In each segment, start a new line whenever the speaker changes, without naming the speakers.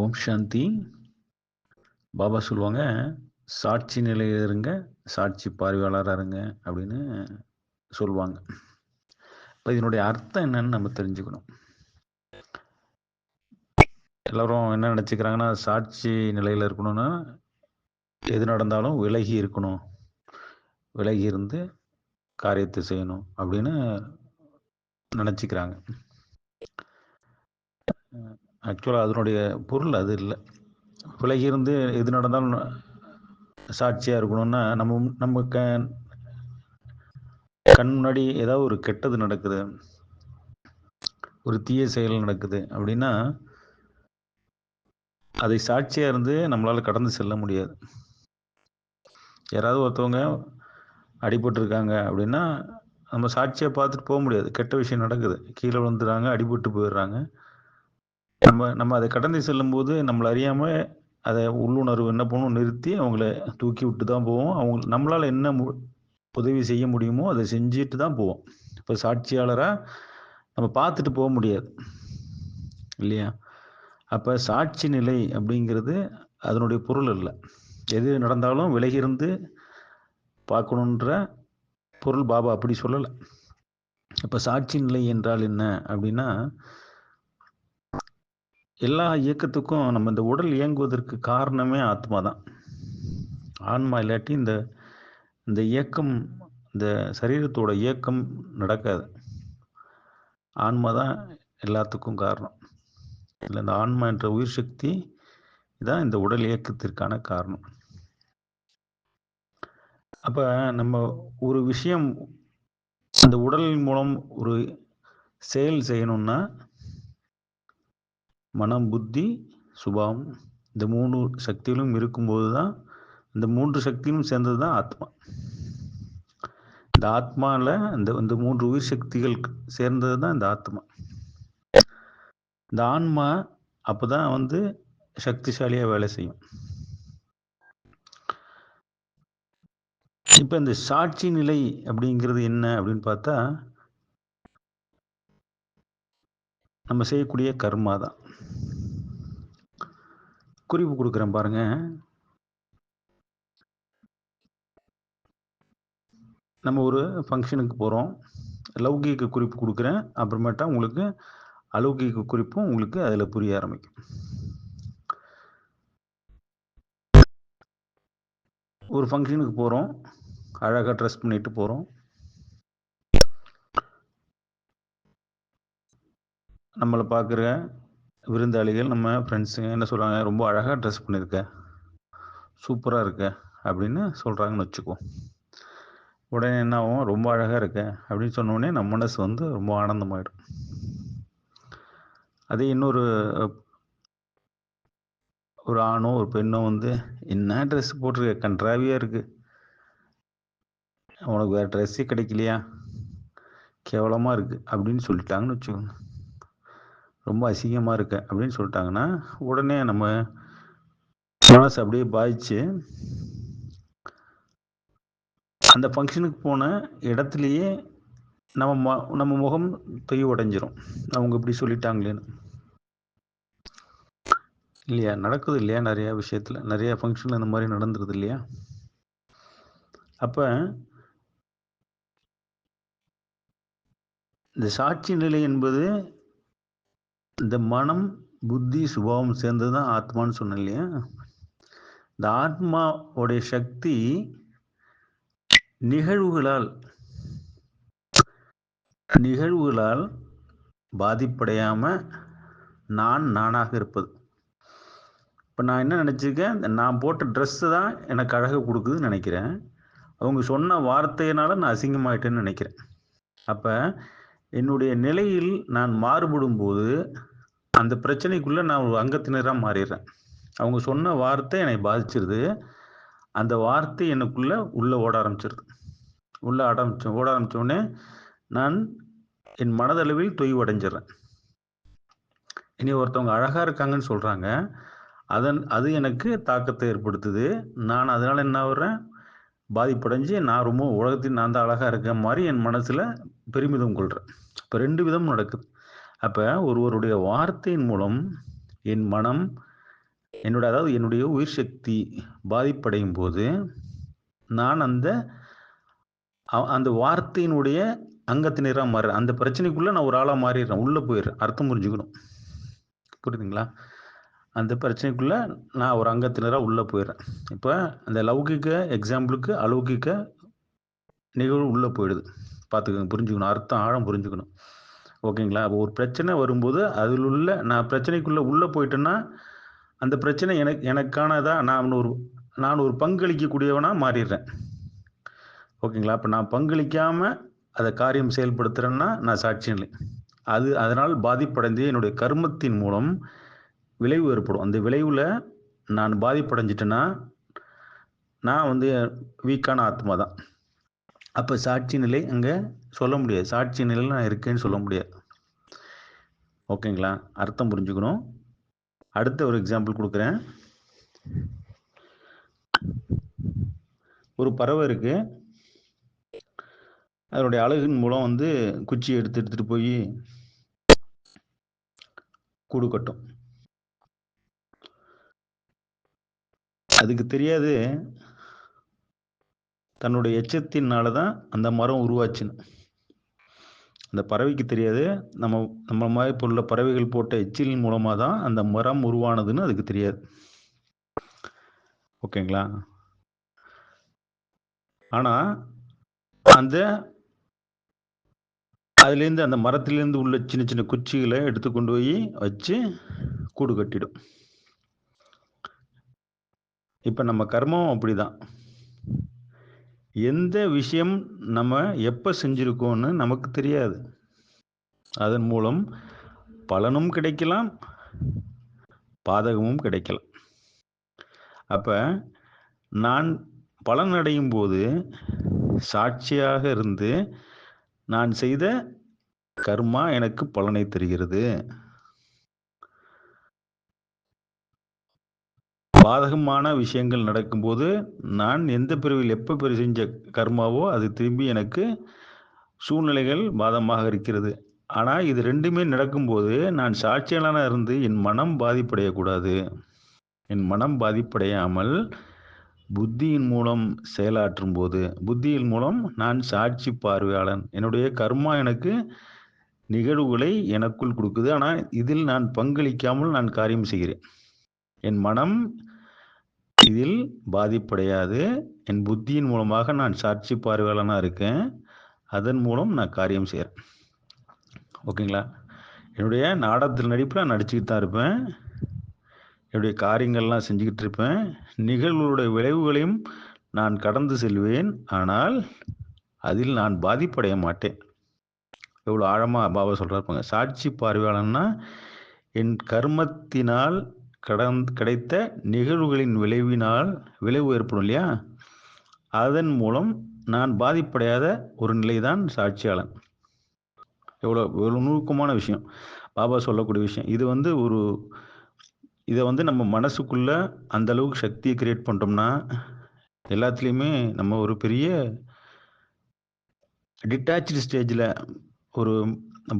ஓம் சாந்தி. பாபா சொல்லுவாங்க சாட்சி நிலையில் இருங்க சாட்சி பார்வையாளராக இருங்க அப்படின்னு சொல்லுவாங்க. இப்போ இதனுடைய அர்த்தம் என்னன்னு நம்ம தெரிஞ்சுக்கணும். எல்லோரும் என்ன நினச்சிக்கிறாங்கன்னா சாட்சி நிலையில் இருக்கணும்னா எது நடந்தாலும் விலகி இருக்கணும். விலகி இருந்து காரியத்தை செய்யணும் அப்படின்னு நினச்சிக்கிறாங்க. ஆக்சுவலாக அதனுடைய பொருள் அது இல்லை. விலகி இருந்து எது நடந்தாலும் சாட்சியாக இருக்கணும்னா நம்ம நம்ம க கண் முன்னாடி ஏதாவது ஒரு கெட்டது நடக்குது. ஒரு தீய செயல் நடக்குது அப்படின்னா அதை சாட்சியாக இருந்து நம்மளால் கடந்து செல்ல முடியாது. யாராவது ஒருத்தவங்க அடிபட்டிருக்காங்க அப்படின்னா நம்ம சாட்சியை பார்த்துட்டு போக முடியாது. கெட்ட விஷயம் நடக்குது. கீழே விழுந்துடுறாங்க அடிபட்டு போயிடுறாங்க. நம்ம நம்ம அதை கடந்து செல்லும்போது நம்மளை அறியாமல் அதை உள்ளுணர்வு என்ன பண்ணும்? நிறுத்தி அவங்கள தூக்கி விட்டு தான் போவோம். அவங்க நம்மளால் என்ன மு உதவி செய்ய முடியுமோ அதை செஞ்சுட்டு தான் போவோம். இப்போ சாட்சியாளராக நம்ம பார்த்துட்டு போக முடியாது. இல்லையா? அப்போ சாட்சி நிலை அப்படிங்கிறது அதனுடைய பொருள் இல்லை எது நடந்தாலும் விலகிருந்து பார்க்கணுன்ற பொருள் பாபா அப்படி சொல்லலை. இப்போ சாட்சி நிலை என்றால் என்ன அப்படின்னா எல்லா இயக்கத்துக்கும் நம்ம இந்த உடல் இயங்குவதற்கு காரணமே ஆத்மா தான். ஆன்மா இல்லாட்டி இந்த இந்த இயக்கம் இந்த சரீரத்தோட இயக்கம் நடக்காது. ஆன்மா தான் எல்லாத்துக்கும் காரணம். இல்லை இந்த ஆன்மா என்ற உயிர் சக்தி தான் இந்த உடல் இயக்கத்திற்கான காரணம். அப்போ நம்ம ஒரு விஷயம் அந்த உடல் மூலம் ஒரு செயல் செய்யணும்னா மனம் புத்தி சுபாவம் இந்த மூணு சக்திகளும் இருக்கும்போது தான் இந்த மூன்று சக்திகளும் சேர்ந்தது தான் ஆத்மா. இந்த ஆத்மாவில் இந்த இந்த மூன்று உயிர் சக்திகள் சேர்ந்தது தான் இந்த ஆத்மா. இந்த ஆன்மா அப்போ தான் வந்து சக்திசாலியாக வேலை செய்யும். இப்போ இந்த சாட்சி நிலை அப்படிங்கிறது என்ன அப்படின்னு பார்த்தா நம்ம செய்யக்கூடிய கர்மா தான். குறிப்பு கொடுக்குறேன் பாருங்க. நம்ம ஒரு ஃபங்க்ஷனுக்கு போகிறோம் லௌகீக குறிப்பு கொடுக்குறேன். அப்புறமேட்டா உங்களுக்கு அலௌகீக குறிப்பும் உங்களுக்கு அதில் புரிய ஆரம்பிக்கும். ஒரு ஃபங்க்ஷனுக்கு போகிறோம் அழகாக ட்ரெஸ் பண்ணிட்டு போகிறோம் நம்மளை பார்க்குற விருந்தாளிகள் நம்ம ஃப்ரெண்ட்ஸுங்க என்ன சொல்கிறாங்க ரொம்ப அழகாக ட்ரெஸ் பண்ணியிருக்க சூப்பராக இருக்க. அப்படின்னு சொல்கிறாங்கன்னு வச்சுக்குவோம் உடனே என்ன ஆகும்? ரொம்ப அழகாக இருக்க. அப்படின்னு சொன்னோடனே நம்ம மனசு வந்து ரொம்ப ஆனந்தமாயிடும். அதே இன்னொரு ஒரு ஆணோ ஒரு பெண்ணோ வந்து என்ன ட்ரெஸ் போட்டிருக்க? கன்றாவியாக இருக்குது உனக்கு வேறு ட்ரெஸ்ஸே கிடைக்கலையா? கேவலமாக இருக்குது அப்படின்னு சொல்லிட்டாங்கன்னு வச்சுக்கோங்க. ரொம்ப அசிங்கமாக இருக்க அப்படின்னு சொல்லிட்டாங்கன்னா உடனே நம்ம மனசு அப்படியே பாதிச்சு அந்த ஃபங்க்ஷனுக்கு போன இடத்துலையே நம்ம ம நம்ம முகம் தொய் உடைஞ்சிரும் அவங்க இப்படி சொல்லிட்டாங்களேன்னு. இல்லையா? நடக்குது இல்லையா நிறையா விஷயத்தில்? நிறையா ஃபங்க்ஷனில் இந்த மாதிரி நடந்துருது இல்லையா? அப்போ இந்த சாட்சி நிலை என்பது இந்த மனம் புத்தி சுபாவம் சேர்ந்து தான் ஆத்மான்னு சொன்னேன் இல்லையா? இந்த ஆத்மாவுடைய சக்தி நிகழ்வுகளால் நிகழ்வுகளால் பாதிப்படையாம நான் நானாக இருப்பது. இப்போ நான் என்ன நினச்சிருக்கேன்? நான் போட்ட ட்ரெஸ்ஸு தான் எனக்கு அழகு கொடுக்குதுன்னு நினைக்கிறேன். அவங்க சொன்ன வார்த்தையினால நான் அசிங்கமாயிட்டேன்னு நினைக்கிறேன். அப்போ என்னுடைய நிலையில் நான் மாறுபடும் போது அந்த பிரச்சனைக்குள்ளே நான் ஒரு அங்கத்தினராக மாறிடுறேன். அவங்க சொன்ன வார்த்தை என்னை பாதிச்சிருது. அந்த வார்த்தை எனக்குள்ளே உள்ளே ஓட ஆரம்பிச்சிருது. உள்ளே ஆரம்பிச்ச ஓட ஆரம்பித்தோடனே நான் என் மனதளவில் தொய்வடைஞ்சிடுறேன் இனி ஒருத்தவங்க அழகாக இருக்காங்கன்னு சொல்கிறாங்க அதன் அது எனக்கு தாக்கத்தை ஏற்படுத்துது. நான் அதனால் என்ன ஆகுறேன்? பாதிப்படைஞ்சு நான் ரொம்ப உலகத்தில் நான் தான் அழகாக இருக்க மாதிரி என் மனசில் பெருமிதம் கொள்கிறேன் இப்போ ரெண்டு விதம் நடக்குது. அப்போ ஒருவருடைய வார்த்தையின் மூலம் என் மனம் என்னோட அதாவது என்னுடைய உயிர் சக்தி பாதிப்படையும் போது நான் அந்த அந்த வார்த்தையினுடைய அங்கத்தினராக மாறுறேன். அந்த பிரச்சனைக்குள்ளே நான் ஒரு ஆளாக மாறிடுறேன். உள்ளே போயிடுறேன். அர்த்தம் புரிஞ்சுக்கணும். புரியுதுங்களா? அந்த பிரச்சனைக்குள்ளே நான் ஒரு அங்கத்தினராக உள்ளே போயிடுறேன். இப்போ அந்த லௌகிக்க எக்ஸாம்பிளுக்கு அலௌகிக்க நிகழ்வு உள்ளே போயிடுது. பார்த்துக்கோங்க புரிஞ்சுக்கணும். அர்த்தம் ஆழம் புரிஞ்சுக்கணும். ஓகேங்களா? அப்போ ஒரு பிரச்சனை வரும்போது அதில் உள்ள நான் பிரச்சனைக்குள்ளே உள்ளே போயிட்டேன்னா அந்த பிரச்சனை எனக்கு எனக்கானதாக நான் ஒரு நான் ஒரு பங்களிக்கக்கூடியவனாக மாறிடுறேன். ஓகேங்களா? அப்போ நான் பங்களிக்காமல் அதை காரியம் செயல்படுத்துகிறேன்னா நான் சாட்சி நிலை அது அதனால் பாதிப்படைந்து என்னுடைய கர்மத்தின் மூலம் விளைவு ஏற்படும். அந்த விளைவில் நான் பாதிப்படைஞ்சிட்டேன்னா நான் வந்து வீக்கான ஆத்மா தான் அப்போ சாட்சி நிலை அங்கே சொல்ல முடியாது. சாட்சி நிலையில் நான் இருக்கேன்னு சொல்ல முடியாது. ஓகேங்களா? அர்த்தம் புரிஞ்சுக்கணும். அடுத்த ஒரு எக்ஸாம்பிள் கொடுக்குறேன். ஒரு பறவை இருக்கு. அதனுடைய அழகின் மூலம் வந்து குச்சி எடுத்து எடுத்துட்டு போய் கூடு கட்டும். அதுக்கு தெரியாது. தன்னுடைய எச்சத்தினால தான் அந்த மரம் உருவாச்சுன்னு. அந்த பறவைக்கு தெரியாது. நம்ம நம்ம மாதிரி இப்போ உள்ள பறவைகள் போட்ட எச்சிலின் மூலமாக தான் அந்த மரம் உருவானதுன்னு அதுக்கு தெரியாது. ஓகேங்களா? ஆனால் அந்த அதுலேருந்து அந்த மரத்திலேருந்து உள்ள சின்ன சின்ன குச்சிகளை எடுத்து கொண்டு போய் வச்சு கூடு கட்டிடும். இப்போ நம்ம கர்மம் அப்படிதான். எந்த விஷயம் நம்ம எப்போ செஞ்சுருக்கோன்னு நமக்கு தெரியாது. அதன் மூலம் பலனும் கிடைக்கலாம் பாதகமும் கிடைக்கலாம். அப்போ நான் பலன் அடையும் போது சாட்சியாக இருந்து நான் செய்த கர்மா எனக்கு பலனை தருகிறது. பாதகமான விஷயங்கள் நடக்கும்போது நான் எந்த பிரிவில் எப்போ பிரி செஞ்ச கர்மாவோ அது திரும்பி எனக்கு சூழ்நிலைகள் பாதமாக இருக்கிறது. ஆனால் இது ரெண்டுமே நடக்கும்போது நான் சாட்சியாளனாக இருந்து என் மனம் பாதிப்படையக்கூடாது. என் மனம் பாதிப்படையாமல் புத்தியின் மூலம் செயலாற்றும் போது புத்தியின் மூலம் நான் சாட்சி பார்வையாளன். என்னுடைய கர்மா எனக்கு நிகழ்வுகளை எனக்குள் கொடுக்குது. ஆனால் இதில் நான் பங்களிக்காமல் நான் காரியம் செய்கிறேன். என் மனம் இதில் பாதிப்படையாது. என் புத்தியின் மூலமாக நான் சாட்சி பார்வையாளனாக இருக்கேன். அதன் மூலம் நான் காரியம் செய்கிறேன் ஓகேங்களா? என்னுடைய நாடகத்தில் நடிப்பில் நான் நடிச்சுக்கிட்டு தான் இருப்பேன். என்னுடைய காரியங்கள்லாம் செஞ்சுக்கிட்டு இருப்பேன். நிகழ்வுகளுடைய விளைவுகளையும் நான் கடந்து செல்வேன். ஆனால் அதில் நான் பாதிப்படைய மாட்டேன். எவ்வளோ ஆழமாக பாபா சொல்கிறாருப்பாங்க சாட்சி பார்வையாளன்னா என் கர்மத்தினால் கடந் கிடைத்த நிகழ்வுகளின் விளைவினால் விளைவு ஏற்படும் இல்லையா? அதன் மூலம் நான் பாதிப்படையாத ஒரு நிலைதான் சாட்சியாளன். எவ்வளோ எவ்வளோ நுணுக்கமான விஷயம். பாபா சொல்லக்கூடிய விஷயம். இது வந்து ஒரு இதை வந்து நம்ம மனசுக்குள்ள அந்த அளவுக்கு சக்தியை கிரியேட் பண்ணிட்டோம்னா எல்லாத்துலேயுமே நம்ம ஒரு பெரிய டிட்டாச்சு ஸ்டேஜில் ஒரு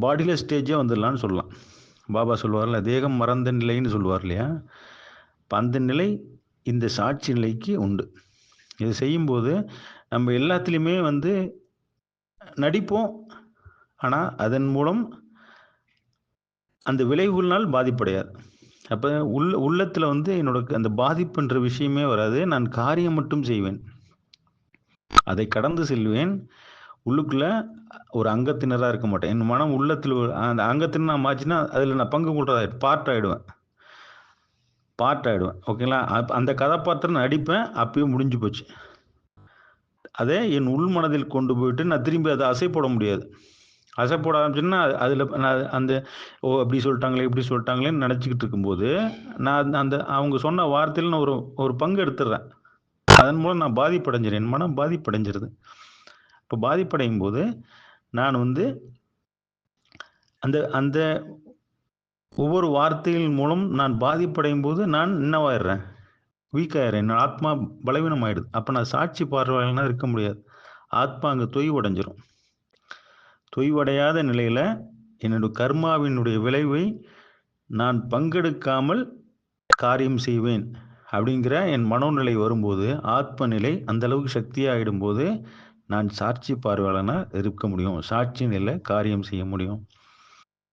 பாடியில் ஸ்டேஜே வந்துடலான்னு சொல்லலாம். பாபா சொல்லுவார்ல தேகம் மறந்த நிலைன்னு சொல்லுவார் இல்லையா? இப்போ அந்த நிலை இந்த சாட்சி நிலைக்கு உண்டு. இது செய்யும்போது நம்ம எல்லாத்துலேயுமே வந்து நடிப்போம். ஆனால் அதன் மூலம் அந்த விளைவுகள்னால் பாதிப்படையாது. அப்போ உள்ள உள்ளத்தில் வந்து என்னோட அந்த பாதிப்புன்ற விஷயமே வராது. நான் காரியம் மட்டும் செய்வேன். அதை கடந்து செல்வேன். உள்ளுக்குள்ள ஒரு அங்கத்தினராக இருக்க மாட்டேன். என் மனம் உள்ளத்தில் அந்த அங்கத்தினர் நான் மாச்சுன்னா அதில் நான் பங்கு கொள்றதா பார்ட் ஆகிடுவேன் பார்ட் ஆகிடுவேன் ஓகேங்களா அப் அந்த கதாபாத்திரம் நடிப்பேன் அப்பயும் முடிஞ்சு போச்சு. அதே என் உள் மனதில் கொண்டு போயிட்டு நான் திரும்பி அதை அசை போட முடியாது. அசை போட ஆரம்பிச்சேன்னா அதில் நான் அந்த ஓ அப்படி சொல்லிட்டாங்களே இப்படி சொல்லிட்டாங்களேன்னு நினச்சிக்கிட்டு இருக்கும்போது நான் அந்த அவங்க சொன்ன வார்த்தையில் நான் ஒரு ஒரு பங்கு எடுத்துடுறேன். அதன் மூலம் நான் பாதிப்படைஞ்சிடுறேன். என் மனம் பாதிப்படைஞ்சிருது. இப்போ பாதிப்படையும் போது நான் வந்து அந்த அந்த ஒவ்வொரு வார்த்தைகள் மூலம் நான் பாதிப்படையும் போது நான் என்னவாயிடுறேன்? வீக்காயிடுறேன் என் ஆத்மா பலவீனம் ஆயிடுது அப்போ நான் சாட்சி பார்வையாளனா இருக்க முடியாது. ஆத்மா அங்கே தொய்வடைஞ்சிரும். தொய்வடையாத நிலையில் என்னுடைய கர்மாவினுடைய விளைவை நான் பங்கெடுக்காமல் காரியம் செய்வேன். அப்படிங்கிற என் மனோநிலை வரும்போது ஆத்ம நிலை அந்த அளவுக்கு சக்தியாகிடும்போது நான் சாட்சி பார்வையாளனாக இருக்க முடியும்? சாட்சி நிலை காரியம் செய்ய முடியும்?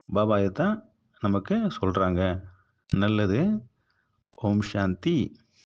பாபாயை தான் நமக்கு சொல்கிறாங்க நல்லது. ஓம் சாந்தி.